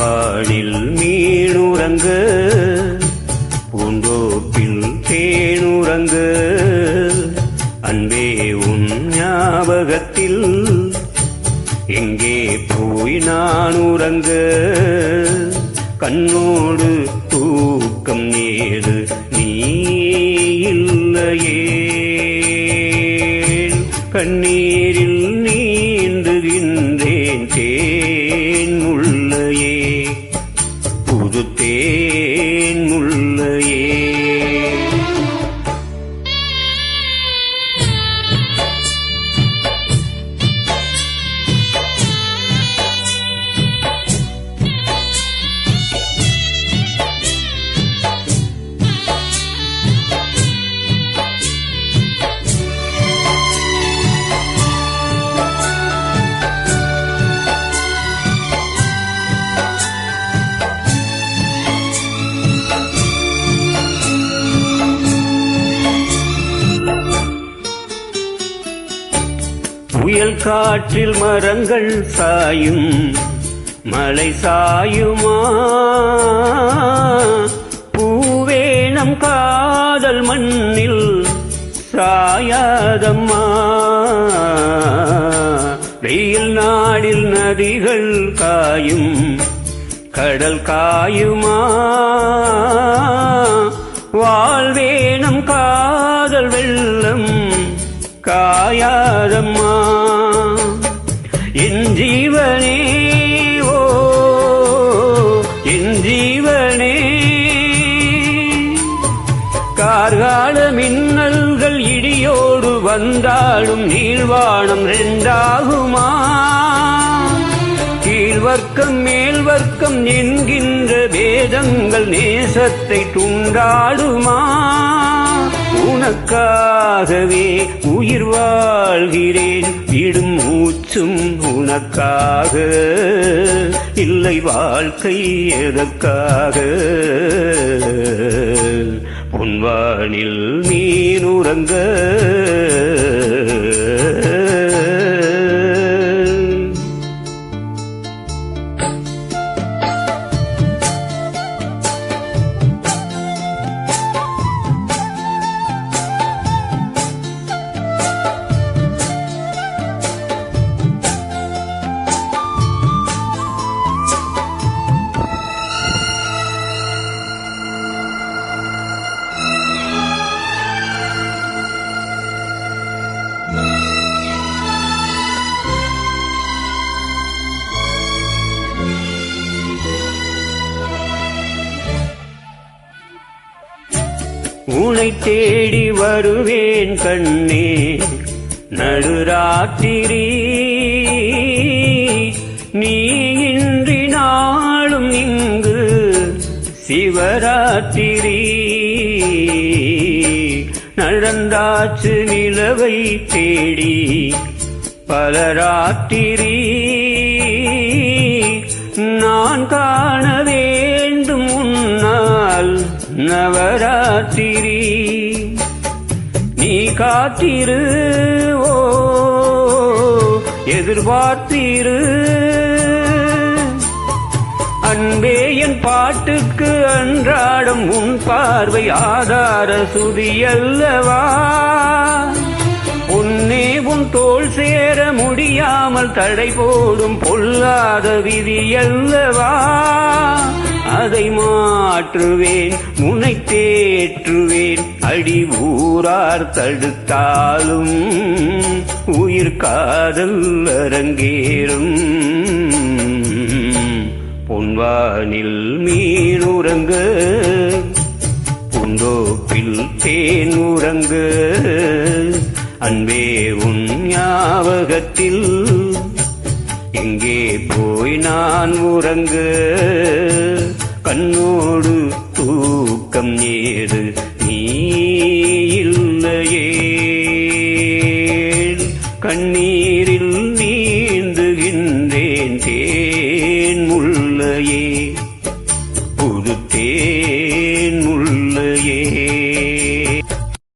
பொன்வானில் மீனுறங்க பூந்தோப்பில் தேனுறங்க. அன்பே உன் ஞாபகத்தில் எங்கே போய் நான் உறங்கு கண்ணோடு தூக்கம் ஏது நீ இல்லையே. கண்ணீர் தேன் முள்ளையே. புயல் காற்றில் மரங்கள் சாயும். மலை சாயுமா? பூவேணம் காதல் மண்ணில் சாயாதம்மா. வெயில் நாடில் நதிகள் காயும். கடல் காயுமா? வாழ்வேணம் காதல் வெள்ளம் காயாதம்மா. ஜீவனே ஓ என் ஜீவனே. கார்கால மின்னல்கள் இடியோடு வந்தாலும் நீள்வானம் ரெண்டாகுமா? கீழ்வர்க்கம் மேல்வர்க்கம் என்கின்ற வேதங்கள் நேசத்தை துண்டாடுமா? உனக்காகவே உயிர் வாழ்கிறேன். விடும் மூச்சும் உனக்காக. இல்லை வாழ்க்கை எதற்காக? பொன்வானில் உறங்க உனை தேடி வருவேன் கண்ணே. நடுராத்திரி நீ இன்றி நாளும் இங்கு சிவராத்திரி. நடந்தாச்சு நிலவை தேடி பல ராத்திரி நான் காண நவராத்திரி நீ காத்திரு ஓ எதிர்பார்த்திரு. அன்பே என் பாட்டுக்கு அன்றாடம் உன் பார்வை ஆதார சுதியல்லவா? உன்னே உன் தோல் சேர முடியாமல் தடை போடும் பொல்லாத விதியல்லவா? அதை மாற்றுவேன் முனை தேற்றுவேன். அடி ஊரார் தடுத்தாலும் உயிர் காதல் அரங்கேறும். பொன்வானில் மீனுறங்க பூந்தோப்பில் தேன் உறங்கு. அன்பே உன் ஞாபகத்தில் எங்கே போய் நான் உறங்க? கண்ணோடு தூக்கம் ஏறு.